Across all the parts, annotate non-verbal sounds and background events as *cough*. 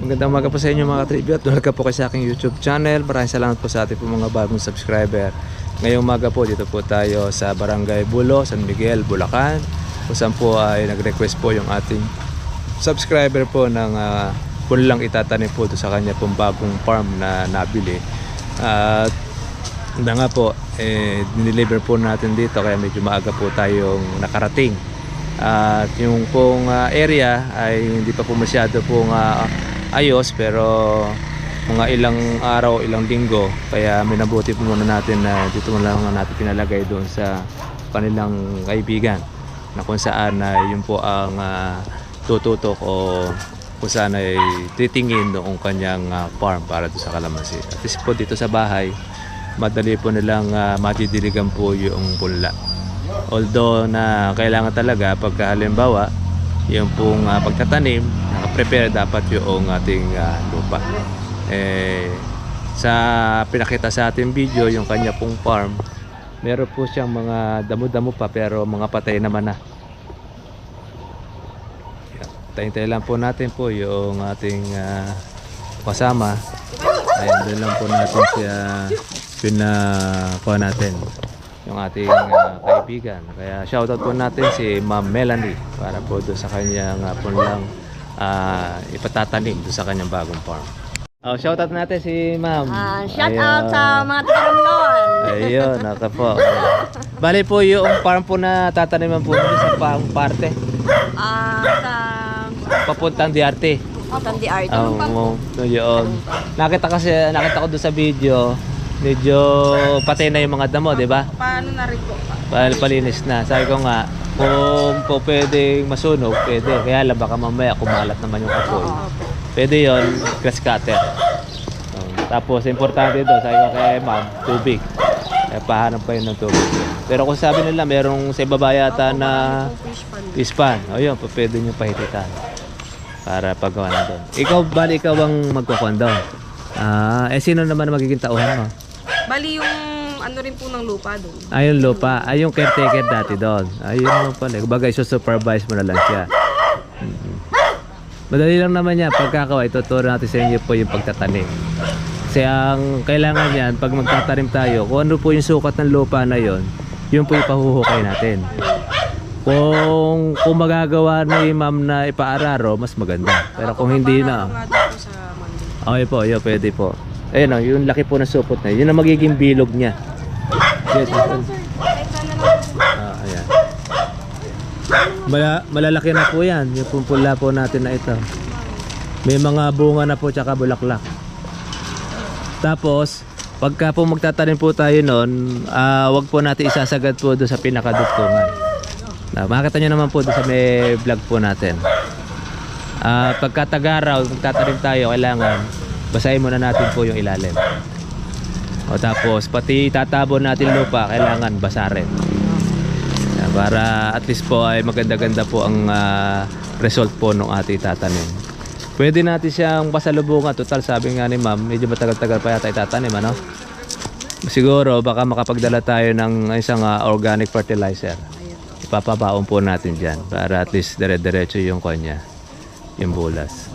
Magandang umaga po sa inyo mga tribute. Welcome po kayo sa aking YouTube channel. Maraming salamat po sa ating po mga bagong subscriber. Ngayong umaga po dito po tayo sa Barangay Bulo, San Miguel, Bulacan. Kung saan po ay nag-request po yung ating subscriber po ng uh, kung lang itatanim po sa kanya pong bagong farm na nabili. At na nga po, eh, dineliver po natin dito kaya medyo maaga po tayong nakarating. At yung pong ah, area ay hindi pa po masyado pong ah, ayos pero mga ilang araw, ilang linggo kaya minabuti po muna natin na dito mo lang natin pinalagay doon sa kanilang kaibigan na kung saan na yun po ang ah, tututok o kung saan ay titingin noong kanyang ah, farm para doon sa kalamansi. At least po dito sa bahay, madali po nilang uh, matidiligan po yung punla. Although na kailangan talaga pagka halimbawa yung pong ah, pagtatanim, nakaprepare dapat yung ating ah, lupa. Eh, sa pinakita sa ating video, yung kanya pong farm, meron po siyang mga damo-damo pa pero mga patay naman na. Tayo-tayo lang po natin po yung ating ah, kasama. Ayun, doon lang po natin siya pinakuha natin yung ating ah, kaibigan. Kaya shoutout po natin si Ma'am Melanie para po doon sa kanyang uh, lang ah, ipatatanim doon sa kanyang bagong farm. Oh, shoutout natin si Ma'am. Ah, shout Ayun. out sa mga taga-Ramlon. Ayun, naka po. Bali po yung farm po na tataniman po dito sa pang parte. Ah, sa Papuntang Diarte. Art. Oo, oh, so yun. Nakita kasi, nakita ko doon sa video, medyo patay na yung mga damo, di ba? Paano na rin po? Pal palinis na. Sabi ko nga, kung po pwedeng masunog, pwede. Kaya lang baka mamaya kumalat naman yung apoy. Pwede yon grass cutter. Oh, tapos, importante doon, sabi ko kay ma'am, tubig. Kaya pahanap pa yun ng tubig. Pero kung sabi nila, merong sa ibaba yata na Fish pan. O yun, pa- pwede nyo pahititan. Para paggawa na doon. Ikaw, bali ikaw ang magkukuhan doon. Ah, eh sino naman magiging tauhan mo? Bali yung ano rin po ng lupa doon. Ay, yung lupa. Ay, yung caretaker dati doon. Ayun naman pala. Kumbaga, supervise mo na lang siya. Mhm. Madali lang naman yan. Pagkakawa, ituturo natin sa inyo po yung pagtatanim. Kasi ang kailangan yan, pag magtatanim tayo, kung ano po yung sukat ng lupa na yon, yun po yung pahuhukay natin. Kung, kung magagawa ni ma'am na ipaararo, mas maganda. Pero kung hindi na, Nga dito sa Monday. Okay po, yun, pwede po. Ayun o, yung laki po ng supot na yun. Ang magiging bilog niya. Yes, yun. Ah, ayan. Mala, malalaki na po yan. Yung pumpula po natin na ito. May mga bunga na po tsaka bulaklak. Tapos, pagka po magtatanim po tayo nun, ah, wag po natin isasagad po doon sa pinakadugtungan. Na, makita nyo naman po doon sa may vlog po natin. Ah, pagka tagaraw, magtatanim tayo, kailangan basahin muna natin po yung ilalim. O tapos, pati tatabon natin lupa, kailangan basa rin. Yan, para at least po ay maganda-ganda po ang ah, result po ng ating tatanim. Pwede natin siyang pasalubungan. Total, sabi nga ni ma'am, medyo matagal-tagal pa yata itatanim, ano? Siguro, baka makapagdala tayo ng isang ah, organic fertilizer. Ipapabaon po natin dyan para at least dire-diretso yung kanya, yung bulas.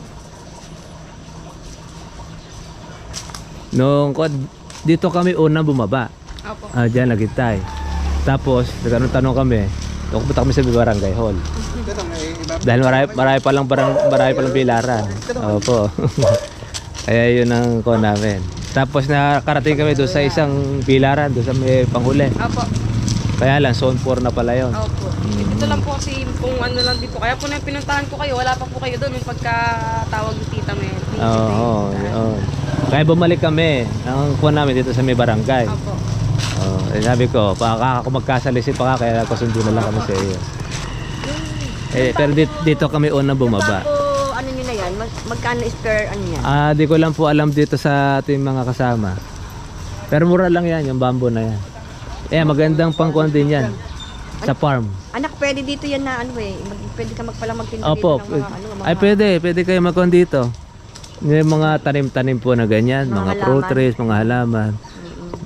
Nung kwan- dito kami unang bumaba. Opo. Ah, dyan nagitay. Tapos, nagkaroon tanong kami, punta kami sa barangay hall. Dahil marami, marami pa lang barang, marami pa lang bilaran. Opo. *laughs* Kaya yun ang ko namin. Tapos nakarating kami doon sa isang bilaran, doon sa may panghuli. Opo. Kaya lang, zone 4 na pala yun. Opo. Ito lang po kasi kung ano lang dito. Kaya po na pinuntahan ko kayo, wala pa po kayo doon yung pagkatawag ni Tita Mel. Oo, oo, yun. Kaya bumalik kami. Ang kuha namin dito sa may barangay. Opo. Oh, eh, sabi ko, baka ako magkasalisi pa ka, kaya kasundo na lang kami sa iyo. Eh, pero dito, dito kami unang bumaba. Bago ano nyo na yan, mag, magkano spare ano yan? Ah, di ko lang po alam dito sa ating mga kasama. Pero mura lang yan, yung bamboo na yan. Eh, magandang pangkuhan din yan. Sa farm. Anak, pwede dito yan na ano eh. Mag, pwede ka magpala magtinda Opo. dito ng mga ano, mga Ay, pwede. Pwede kayo magkuhan dito. Yung mga tanim-tanim po na ganyan. Mga Mga, fruit trees, mga halaman.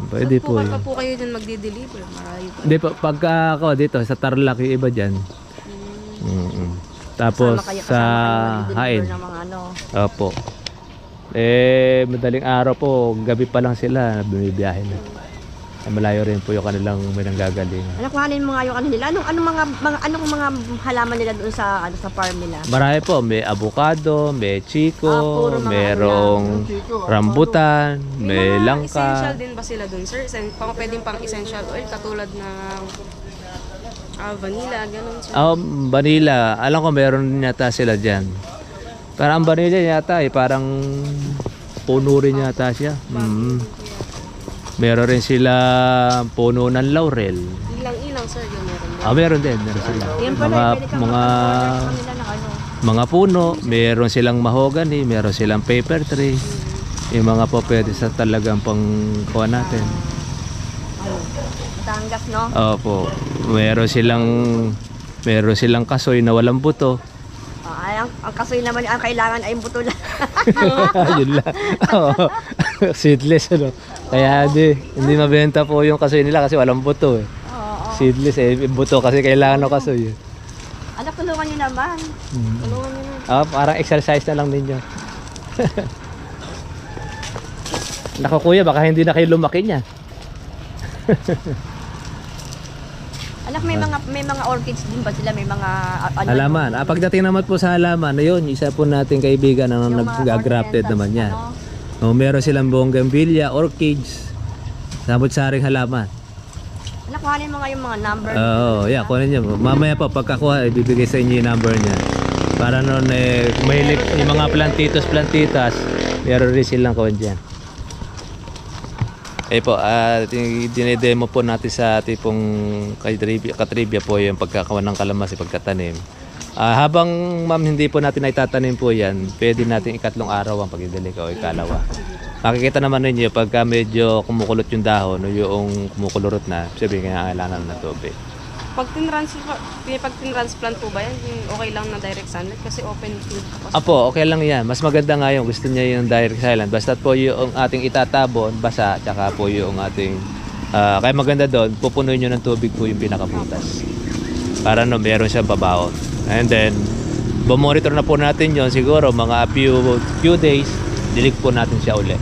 Pwede Saan po po po kayo dyan magdi-deliver? Marayo po. Hindi, pa- pagka ako dito, sa Tarlac yung iba dyan. Mm-mm. Tapos kasama kayo, sa kasama mag-deliver Hain. ano. Opo. Eh, madaling araw po, gabi pa lang sila, bumibiyahe na. Malayo rin po yung kanilang minanggagaling. Anak, kuhanin mo nga yung ano nila. Anong, anong mga, mga, anong mga halaman nila doon sa, ano, sa farm nila? Marami po, may avocado, may Ah, chico, puro mga merong rambutan, may mga langka. essential din ba sila dun, sir? Sen- pang, pwedeng pang essential oil, katulad ng ah, vanilla, ganun, sir. Um, vanilla, alam ko meron din yata sila dyan. Pero ang vanilla yata eh, parang puno rin yata siya. Mm. Meron rin sila puno ng laurel. Ilang-ilang, sir, yung meron. Ah, meron din, meron sila. Yan pala, Mga, mga, ano. mga puno, meron silang mahogany, meron silang paper tree. Yung mga po pwede sa talagang pang kuha natin. Batangas, no? Opo. Meron silang meron silang kasoy na walang buto. Ah, ang, ang kasoy naman, ang kailangan ay buto lang. *laughs* Yun lang. *laughs* Oo. *laughs* Seedless ano. Kaya di, hindi mabenta po yung kasoy nila kasi walang buto eh. Oo. Seedless eh, buto kasi kailangan ng kasoy. Eh. Anak, tulungan niyo naman. Tulungan nyo na. Ah, parang exercise na lang ninyo. *laughs* Naku kuya, baka hindi na kayo lumaki niya. *laughs* Anak, may mga may mga orchids din ba sila? May mga ah, ano? Halaman. Ah, pagdating naman po sa halaman, ayun, isa po nating kaibigan mga nag-grafted naman yan. ano? Oh, meron silang bougainvillea, orchids, samot-saring halaman. Anak, kuhanin mo nga yung mga number. Oo, yeah, kunin niyo. Mamaya po, pagkakuha, ibibigay sa inyo yung number niya. Para noon, eh, mahilig yung mga plantitos, plantitas, meron rin silang kuha dyan. Eh po, uh, dinedemo po natin sa ating pong katribya, katribya po yung pagkakawa ng kalamansi, pagkatanim. Ah, habang ma'am hindi po natin naitatanim po yan, pwede natin ikatlong araw ang pagdidilig o ikalawa. Makikita naman ninyo pagka medyo kumukulot yung dahon o yung kumukulurot na, sabihin kaya kailangan ng tubig. Pag tinransplant, pag tinransplant po ba yan, yung okay lang na direct sunlight kasi open field kapag Apo, okay lang yan. Mas maganda nga yung gusto niya yung direct silent. Basta po yung ating itatabon, basa, tsaka po yung ating... ah, kaya maganda doon, pupunuin nyo ng tubig po yung pinakabutas. Para no, meron siyang babaon. And then, bumonitor na po natin yon siguro mga few, few days, dilig po natin siya ulit.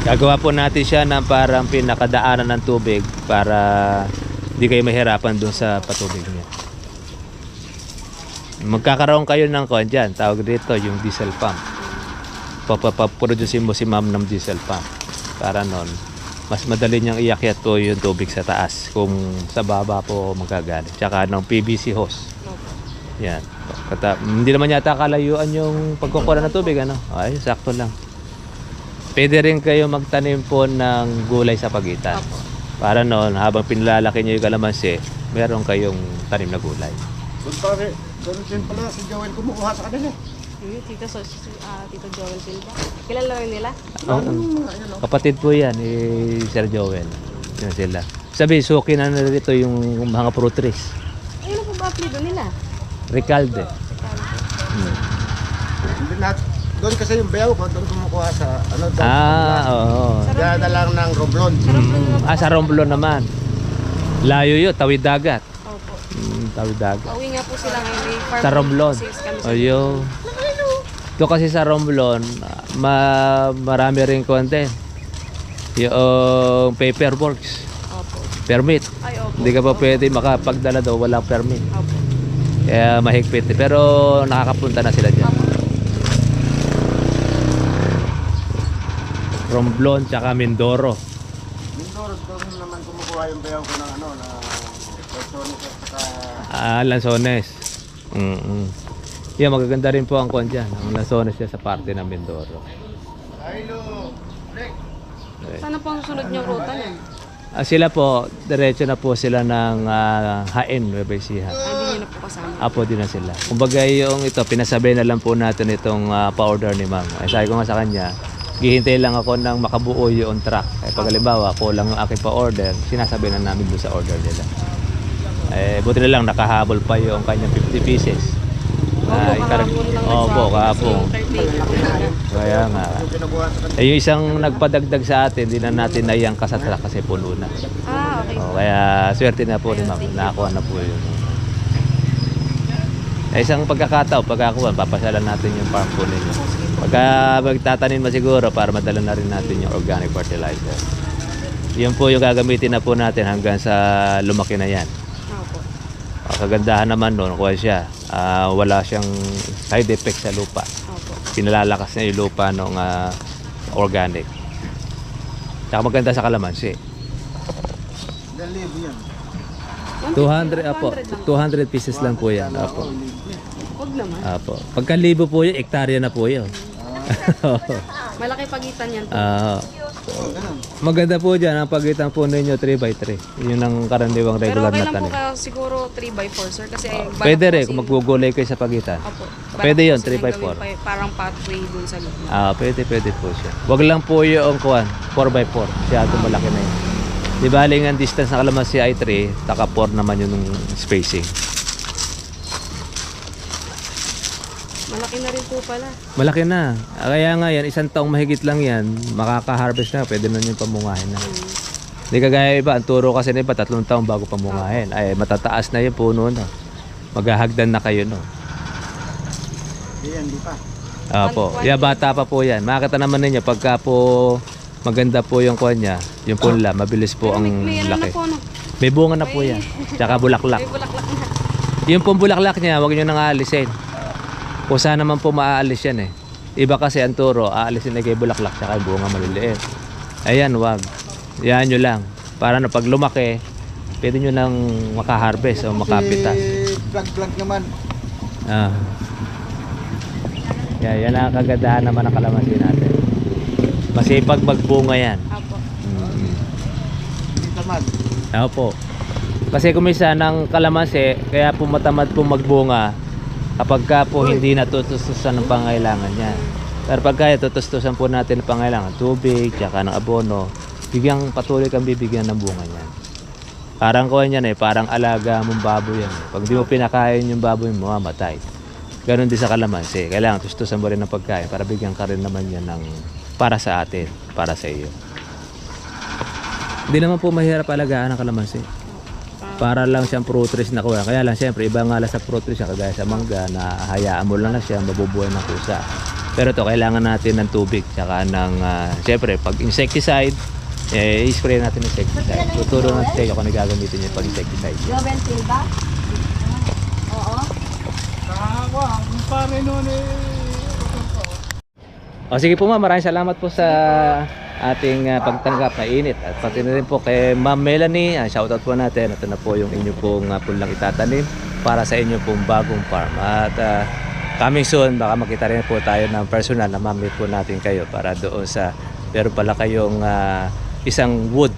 Gagawa po natin siya ng parang pinakadaanan ng tubig para hindi kayo mahirapan doon sa patubig niya. Magkakaroon kayo ng kuan dyan, tawag dito yung diesel pump. Papaproduce mo si ma'am ng diesel pump. Para nun, mas madali niyang iakyat po yung tubig sa taas kung sa baba po magagaling. Tsaka ng PVC hose. Yan. Kata, hindi naman yata kalayuan yung pagkukuha ng tubig, ano? Ay, sakto lang. Pwede rin kayo magtanim po ng gulay sa pagitan. Para noon, habang pinilalaki niyo yung kalamansi, meron kayong tanim na gulay. Doon pare, doon din pala si Joel kumukuha sa kanila. Yung tita, so, ah, tito Joel Silva. Kilala rin nila? Oo. Kapatid po yan, eh, Sir Joel. Yan sila. Sabi, suki na nito yung mga fruit trees. Ayun po ba apelido nila? Recalde. Hindi lahat. Doon kasi yung bayaw ko, doon kumukuha sa ano doon. Ah, oo. Na lang ng Romblon. Mm, ah, sa Romblon naman. Layo yun, tawid dagat. Opo. Mm, tawid dagat. Pauwi nga po sila ngayon. May farm Sa Romblon. kasi kami sa Ayun. Ito kasi sa Romblon, ma marami rin konti. Yung paperworks, Opo. permit. Ay, opo. Hindi ka pa pwede makapagdala daw, walang permit. Opo. Kaya mahigpit. Pero nakakapunta na sila dyan. Romblon tsaka Mindoro. Mindoro, doon naman kumukuha yung bayaw ko ng ano, na Personis at saka Ah, Lanzones. Mm -mm. Yeah, magaganda rin po ang kwan dyan. Ang Lanzones niya sa parte ng Mindoro. Rick. Sana po ang susunod niyong ruta niyan? Ah, sila po, diretso na po sila ng ah, Hain, Nueva Ecija. Ay, hindi niyo na po kasama. Apo din na sila. Kumbaga yung ito, pinasabay na lang po natin itong ah, pa-order ni ma'am. Ay, sabi ko nga sa kanya, gihintay lang ako ng makabuo yung truck. Ay, pag halimbawa, kulang ang aking pa-order, sinasabay na namin doon sa order nila. Eh, buti na lang nakahabol pa yung kanyang 50 pieces. Opo, ikarag- Opo, kahapon. Kaya nga. Eh, yung isang nagpadagdag sa atin, di na natin naiyang sa truck kasi puno na. Ah, okay. Oh, kaya swerte na po ni ma'am. Nakakuha na po yun. Eh, isang pagkakataon, pagkakuha, papasalan natin yung farm po ninyo. Pagka magtatanim mo siguro para madala na rin natin yung organic fertilizer. Yun po yung gagamitin na po natin hanggang sa lumaki na yan. Opo. Ang kagandahan naman noon, kuha siya, ah, wala siyang side effect sa lupa. Opo. Pinalalakas niya yung lupa ng organic. Tsaka maganda sa kalamansi. Ilan libo yan? 200, apo, 200 lang. 200 pieces lang po yan. Apo. Huwag naman. Apo. Pagka libo po yun, ektarya na po yun. *laughs* Malaki pagitan yan. Ah, Oh, ganun. maganda po dyan ang pagitan po ninyo 3x3. Yun ang karaniwang Pero regular okay na lang po tanim. kaya siguro 3x4 sir kasi balak Pwede po rin kasi- kung magugulay kayo sa pagitan. Opo. Pwede yun, po kasi 3x4. gawin pa- Parang pathway dun sa loob. Ah, pwede, pwede po siya. Wag lang po yung kuwan, 4x4. Siyado malaki na yun. Di ba ang distance na kalamansi ay 3, taka 4 naman yun ng spacing. Malaki na rin po pala. Malaki na. Kaya nga yan, isang taong mahigit lang yan, makaka-harvest na, pwede na yung pamungahin na. Hindi kagaya iba, ang turo kasi na iba, tatlong taong bago pamungahin. Ay, matataas na yung puno na. Maghahagdan na kayo, no? Di yan, di pa. Apo, yeah, bata pa po yan. Makakita naman ninyo, pagka po maganda po yung kuwan niya, yung punla, mabilis po ang may, may ano na laki. po no. May bunga na po yan. *laughs* Tsaka bulaklak. May bulaklak na. Yung pong bulaklak niya, huwag nyo nang aalisin. Kung saan naman po maaalis yan eh. Iba kasi ang turo, aalisin na kay bulaklak tsaka bunga maliliit. Ayan, wag. Yan nyo lang. Para na pag lumaki, pwede nyo nang makaharvest o makapitas. Vlog-vlog naman. Ah. Yan, yan ang kagandahan naman ng kalamansi natin. Masipag magbunga yan. Opo. Mm. Hindi tamad. Ako po. Kasi kumisa ng kalamansi, kaya po matamad po magbunga kapag ka po hindi natutustusan ng pangailangan niya. Pero pagka tutustusan po natin ang pangailangan, tubig, tsaka ng abono, bigyang patuloy kang bibigyan ng bunga niyan. Parang ko yan eh, parang alaga mong baboy yan. Pag di mo pinakain yung baboy mo, mamatay. Ganon din sa kalamansi. Kailangan tustusan mo rin ng pagkain para bigyan ka rin naman yan ng para sa atin, para sa iyo. Hindi naman po mahirap alagaan ang kalamansi. Para lang siyang fruit trees na kuha. Kaya lang siyempre, iba nga lang sa fruit trees siya, kagaya sa mangga na hayaan mo lang na siya, mabubuhay ng kusa. Pero to kailangan natin ng tubig, tsaka ng, ah, siyempre, pag insecticide, eh, i-spray natin ng insecticide. Tuturo natin sa iyo kung ano gagamitin yung pag-insecticide. Joven Silva? Oo. O sige po ma'am, maraming salamat po sa ating ah, pagtanggap na init. At pati na rin po kay Ma'am Melanie, ah, shoutout po natin. Ito na po yung inyo pong uh, pulang itatanim para sa inyo pong bagong farm. At ah, coming soon, baka makita rin po tayo ng personal na mamit po natin kayo para doon sa meron pala kayong ah, isang wood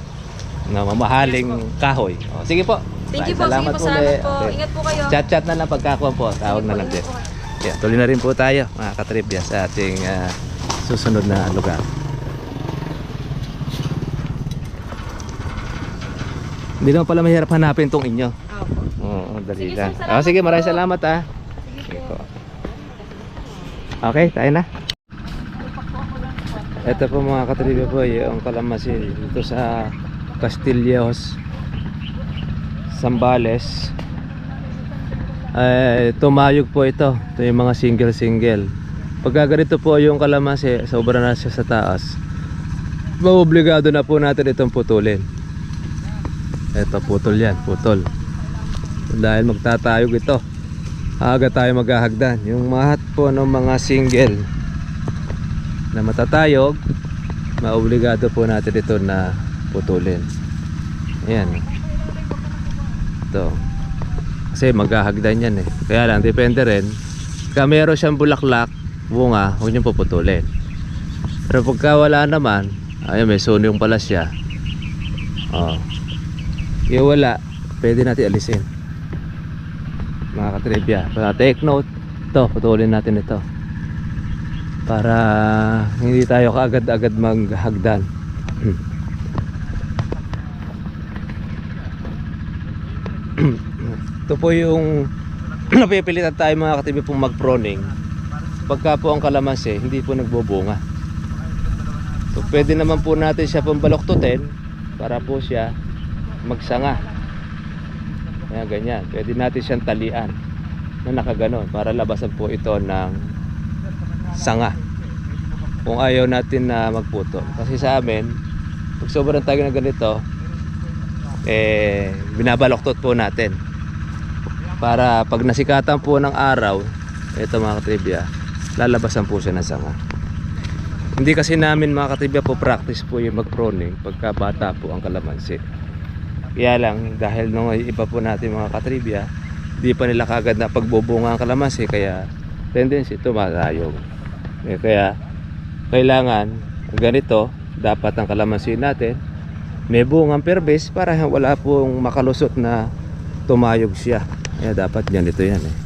na mamahaling kahoy. O, sige po. Thank you po. Maraming Sige po. Salamat po. Okay. Ingat po kayo. Chat-chat na lang pagkakuha po. Tawag na lang din. Yeah, tuloy na rin po tayo mga katribya sa ating ah, susunod na lugar. Hindi naman pala mahirap hanapin tong inyo. Opo. Oo, dali Sige, lang. sir, Ah, sige, maraming salamat ah. Sige po. Okay, tayo na. Ito po mga katribya po, yung kalamansi dito sa Castillejos, Zambales. Ay, tumayog po ito. Ito yung mga single-single. Pagka ganito po yung kalamansi, sobra na siya sa taas. Maobligado na po natin itong putulin. Ito, putol yan, putol. Dahil magtatayog ito. Aga tayo maghahagdan. Yung mahat po ng mga single na matatayog, maobligado po natin ito na putulin. Ayan. Ito. Kasi maghahagdan yan eh. Kaya lang, depende rin. Kaya meron siyang bulaklak, bunga, huwag niyong puputulin. Pero pagka wala naman, ayun may sunyong pala siya. Oh. Yung wala, pwede natin alisin. Mga katribya. Para take note, ito, putulin natin ito. Para hindi tayo kaagad-agad maghagdan. *clears throat* ito po yung *clears throat* napipilitan tayo mga katibay pong mag-proning pagka po ang kalamansi hindi po nagbubunga so pwede naman po natin siya pong baloktutin para po siya magsanga kaya ganyan pwede natin siyang talian na nakaganon para labasan po ito ng sanga. Kung ayaw natin na magputol. Kasi sa amin, pag sobrang tagal na ganito, eh, binabaloktot po natin. Para pag nasikatan po ng araw, ito mga katribya, lalabasan po siya ng sanga. Hindi kasi namin mga katribya po practice po yung mag-proning pagka bata po ang kalamansi. Kaya lang, dahil nung iba po natin mga katribya, di pa nila kagad na pagbubunga ang kalamansi, kaya tendency tumatayog. Eh, kaya, kailangan ganito, dapat ang kalamansi natin, may bungang perbes para wala pong makalusot na tumayog siya. Kaya dapat ganito yan eh.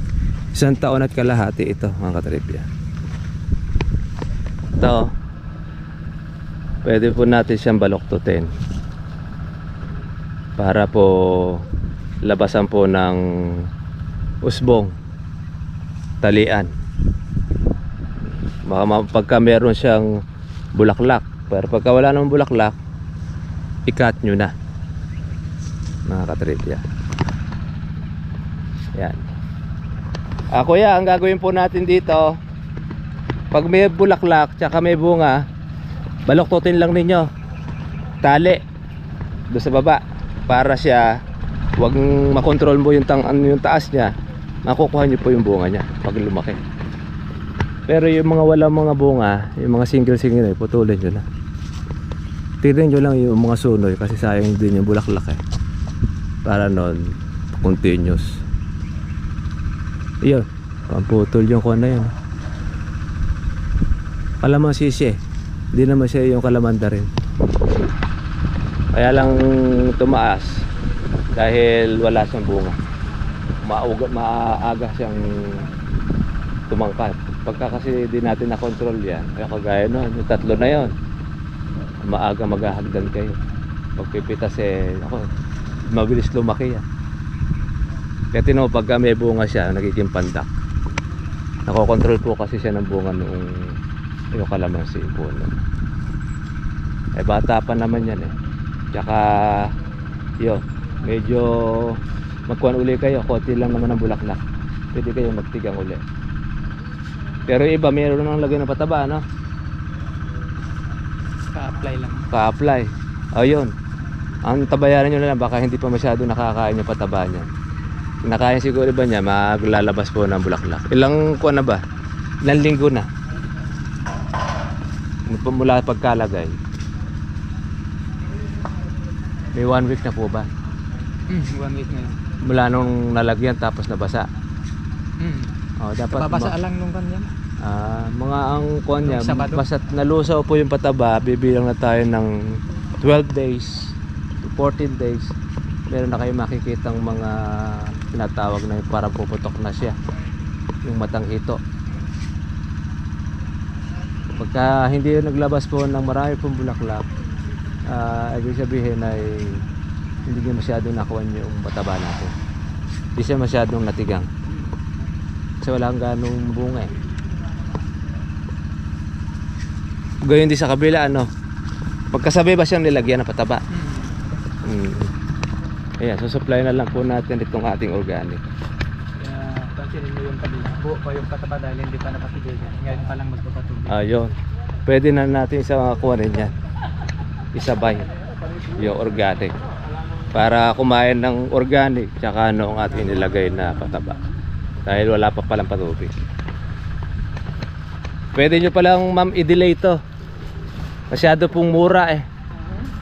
Isang taon at kalahati ito mga katribya. Ito, pwede po natin siyang baloktutin para po labasan po ng usbong talian. Baka pagka meron siyang bulaklak pero pagka wala namang bulaklak ikat nyo na mga katripya. Yan. Ah kuya ang gagawin po natin dito pag may bulaklak tsaka may bunga baloktotin lang ninyo. Tali. Doon sa baba para siya wag makontrol mo yung, tang, ano, yung taas niya makukuha niyo po yung bunga niya pag lumaki. Pero yung mga walang mga bunga yung mga single single eh, putulin nyo na. Tignan nyo lang yung mga sunoy kasi sayang din yung bulaklak eh. Para nun continuous. Yun pamputol yung kuha na yun. Kalamansi siya eh. Hindi naman siya yung kalamanda rin kaya lang tumaas dahil wala siyang bunga. Mauga, maaga siyang tumangkat pagka kasi di natin na-control yan kaya kagaya nun yung tatlo na yon maaga maghahagdan kayo. Pagpipitas eh ako mabilis lumaki yan. Kaya tino pagka may bunga siya nagiging pandak. Nakokontrol po kasi siya ng bunga noong yung kalamansi po no? eh bata pa naman yan eh tsaka yun medyo magkuhan uli kayo konti lang naman ang bulaklak. Pwede kayo magtigang uli. Pero iba meron nang lagay ng pataba no ka-apply lang. ka-apply ayun. Ang tabayaran nyo na lang baka hindi pa masyado nakakain yung pataba niya. Nakain siguro ba niya maglalabas po ng bulaklak. Ilang kuha na ba? Ilang linggo na. Mula pagkalagay may one week na po ba Mm, one week na yun. mula nung nalagyan tapos nabasa Mm. oh, dapat Babasa ma- lang nung kanya. Ah, mga ang kuha niya, Nung Sabado. basta't nalusaw po yung pataba, bibilang na tayo ng 12 days to 14 days. Meron na kayo makikitang mga tinatawag na yung parang puputok na siya. Yung matang hito. Pagka hindi yung naglabas po ng marami pong bulaklak, ah, ibig sabihin ay hindi niya masyadong nakuha yung pataba natin. Hindi siya masyadong natigang. Kasi wala kang ganong bunga eh. Gayon din sa kabila ano. Pagkasabi ba siyang nilagyan ng pataba? Mm. Mm. Ayan, susupply na lang po natin itong ating organic. Pansinin mo yung kabila. Buo pa yung pataba dahil hindi pa napatigilan. Ngayon pa lang magpapatubig. Ayun. Pwede na natin isa kuha rin yan. Isabay. Yung organic. Para kumain ng organic tsaka ang ating nilagay na pataba. Dahil wala pa palang patubig. Pwede nyo palang ma'am i-delay to. Masyado pong mura eh.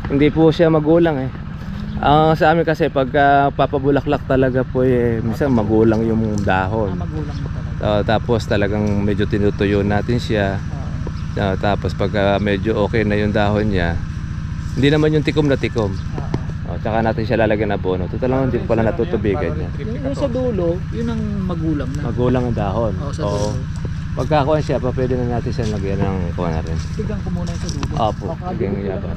Hindi po siya magulang eh. Ang sa amin kasi pagka papabulaklak talaga po eh, minsan magulang yung Ah, dahon. Ah, tapos talagang medyo tinutuyo natin siya. Ah, tapos pagka medyo okay na yung dahon niya, hindi naman yung tikom na tikom. Oo. Oh, tsaka natin siya lalagyan ng abono. Ito talagang hindi pala natutubigan niya. Yung, yung sa dulo, yun ang magulang na. Magulang ang dahon. Oo, sa Oo. dulo. Pagkakuha siya, pa pwede na natin siya lagyan ng kuha na rin. Tigang ko muna yung sa dulo. Opo, tigang yaban.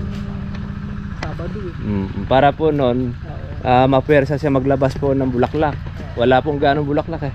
Sabado eh. Mm, para po nun, Oo. ah, mapersa siya maglabas po ng bulaklak. Wala pong ganong bulaklak eh.